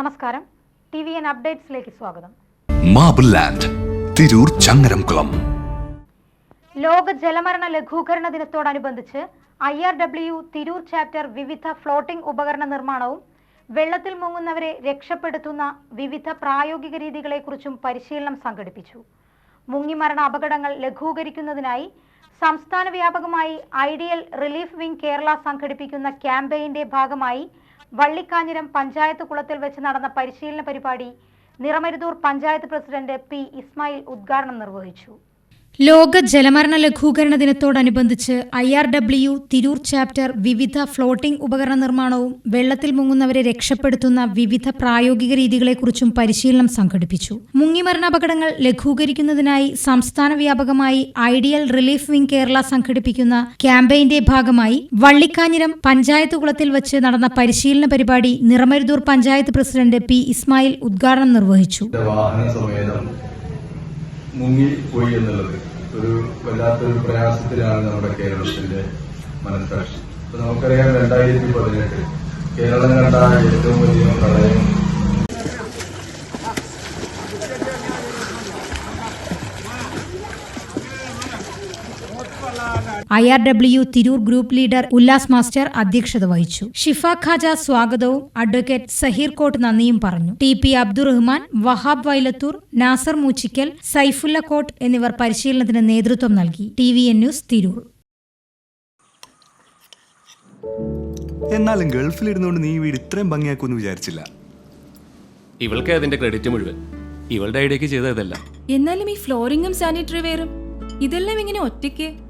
നമസ്കാരം. T V N അപ്ഡേറ്റ്സിലേക്ക് സ്വാഗതം. Marble land Tirur Changaramkulam ലോക ജലമരണ ലഘൂകരണ ദിനത്തോടനുബന്ധിച്ച് I R W Tirur chapter വിവിധ ഫ്ലോട്ടിംഗ് ഉപകരണ നിർമ്മാണവും വെള്ളത്തിൽ മുങ്ങുന്നവരെ രക്ഷപ്പെടുത്തുന്ന വിവിധ പ്രായോഗിക രീതികളെക്കുറിച്ചും പരിശീലനം സംഘടിപ്പിച്ചു. മുങ്ങിമരണ അപകടങ്ങൾ ലഘൂകരിക്കുന്നതിനായി സംസ്ഥാന വ്യാപകമായി ഐഡിയൽ റിലീഫ് വിംഗ് കേരള സംഘടിപ്പിക്കുന്ന ക്യാമ്പയിന്റെ ഭാഗമായി വള്ളിക്കാഞ്ഞിരം പഞ്ചായത്ത് കുളത്തിൽ വെച്ച് നടന്ന പരിശീലന പരിപാടി നിറമരുതൂർ പഞ്ചായത്ത് പ്രസിഡന്റ് പി ഇസ്മായിൽ ഉദ്ഘാടനം നിർവഹിച്ചു. ലോക ജലമരണ ലഘൂകരണ ദിനത്തോടനുബന്ധിച്ച് I R W Tirur chapter വിവിധ ഫ്ലോട്ടിംഗ് ഉപകരണ നിർമ്മാണവും വെള്ളത്തിൽ മുങ്ങുന്നവരെ രക്ഷപ്പെടുത്തുന്ന വിവിധ പ്രായോഗിക രീതികളെക്കുറിച്ചും പരിശീലനം സംഘടിപ്പിച്ചു. മുങ്ങിമരണ അപകടങ്ങൾ ലഘൂകരിക്കുന്നതിനായി സംസ്ഥാന വ്യാപകമായി ഐഡിയൽ റിലീഫ് വിംഗ് കേരള സംഘടിപ്പിക്കുന്ന ക്യാമ്പയിന്റെ ഭാഗമായി വള്ളിക്കാഞ്ഞിരം പഞ്ചായത്ത് കുളത്തിൽ വച്ച് നടന്ന പരിശീലന പരിപാടി നിറമരുതൂർ പഞ്ചായത്ത് പ്രസിഡന്റ് പി ഇസ്മായിൽ ഉദ്ഘാടനം നിർവഹിച്ചു. മുങ്ങിപ്പോയി എന്നുള്ളത് ഒരു വല്ലാത്തൊരു പ്രയാസത്തിലാണ് നമ്മുടെ കേരളത്തിന്റെ മനസ്സാക്ഷി ഇപ്പൊ നമുക്കറിയാം രണ്ടായിരത്തി പതിനെട്ട് കേരളം കണ്ട ഏറ്റവും വലിയ പ്രളയം I R W Tirur group leader Ullas master അധ്യക്ഷത വഹിച്ചു. ഷിഫ ഖാജ സ്വാഗതവും അഡ്വക്കേറ്റ് സഹീർ കോട്ട് നന്ദിയും പറഞ്ഞു. T P Abdurahman Wahab Vailathur Nasar Moochikkal Saifulla coat എന്നിവർ പരിശീലനത്തിന് നേതൃത്വം നൽകി. T V N news Tirur. എന്നാലും ഗൾഫിൽ ഇരുന്നുകൊണ്ട് നീ വീട് ഇത്രയും ഭംഗിയാക്കുമെന്ന് വിചാരിച്ചില്ല. ഇവൾക്ക് അതിന്റെ ക്രെഡിറ്റ് മുഴുവൻ. ഇവളുടെ ഐഡിയക്ക് ചെയ്തതല്ല. എന്നാലും ഈ ഫ്ലോറിംഗും സാനിറ്ററി വെയറും ഇതെല്ലാം ഇങ്ങനെ ഒറ്റയ്ക്ക്?